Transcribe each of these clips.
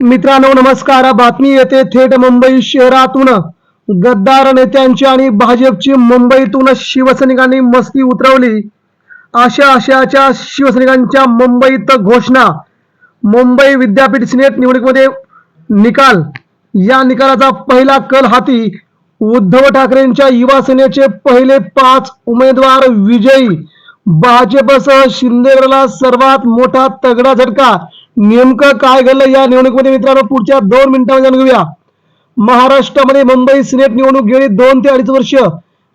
मित्रांनो नमस्कार. बातमी येते थेट मुंबई शहरातून. गद्दार नेत्यांची आणि भाजपची मुंबईतून शिवसैनिकांनी मस्ती उतरवली. अशा आशयाच्या शिवसैनिकांच्या मुंबईत घोषणा. मुंबई विद्यापीठ सिनेट निवडणुकीमध्ये निकाल. या निकालाचा पहिला कल हाती उद्धव ठाकरेंच्या युवा सेनेचे पहिले पाच उमेदवार विजयी. भाजपसह शिंदेगडला सर्वात मोठा तगडा झटका. नेमकं काय घडलं या निवडणुकीमध्ये मित्रांनो? पुढच्या दोन मिनिटांमध्ये जाणून घेऊया. महाराष्ट्रामध्ये मुंबई सिनेट निवडणूक गेली दोन ते अडीच वर्ष.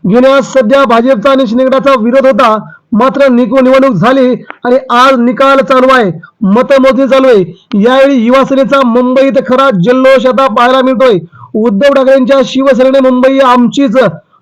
घेण्यास सध्या भाजपचा आणि शिंदेगडाचा विरोध होता. मात्र निको निवडणूक झाली आणि आज निकाल चालू आहे. मतमोजणी चालू आहे. यावेळी युवा सेनेचा मुंबईत खरा जल्लोष आता पाहायला मिळतोय. उद्धव ठाकरेंच्या शिवसेनेने मुंबई आमचीच.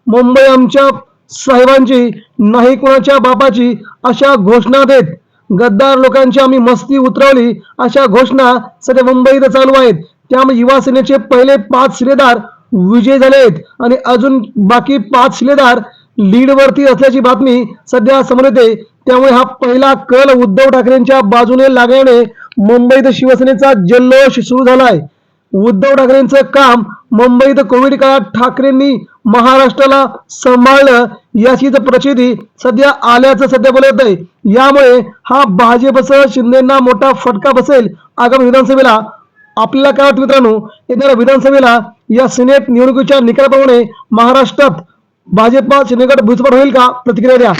मुंबई आमच्या साहेबांची नाही कोणाच्या बापाची अशा घोषणा देत. गद्दार लोकांची आम्ही मस्ती उतरवली. अशा घोषणा सध्या मुंबईत चालू आहेत. त्यामुळे युवा सेनेचे पहिले पाच शिलेदार विजय झाले आहेत आणि अजून बाकी पाच शिलेदार लीडवरती असल्याची बातमी सध्या समोर येते. त्यामुळे हा पहिला कल उद्धव ठाकरेंच्या बाजूने लागल्याने मुंबईत शिवसेनेचा जल्लोष सुरू झालाय. उद्धव ठाकरेंचं काम मुंबईत कोविड काळात ठाकरेंनी महाराष्ट्राला सांभाळलं याचीच प्रचिती सध्या आल्याचं सध्या बोलत आहे. यामुळे हा भाजपसह शिंदेना मोठा फटका बसेल आगामी विधानसभेला. आपल्याला काय वाटतं मित्रांनो येणाऱ्या विधानसभेला या सिनेट निवडणुकीच्या निकालाप्रमाणे महाराष्ट्रात भाजपा शिंदेगड भुजपाट होईल का? प्रतिक्रिया द्या.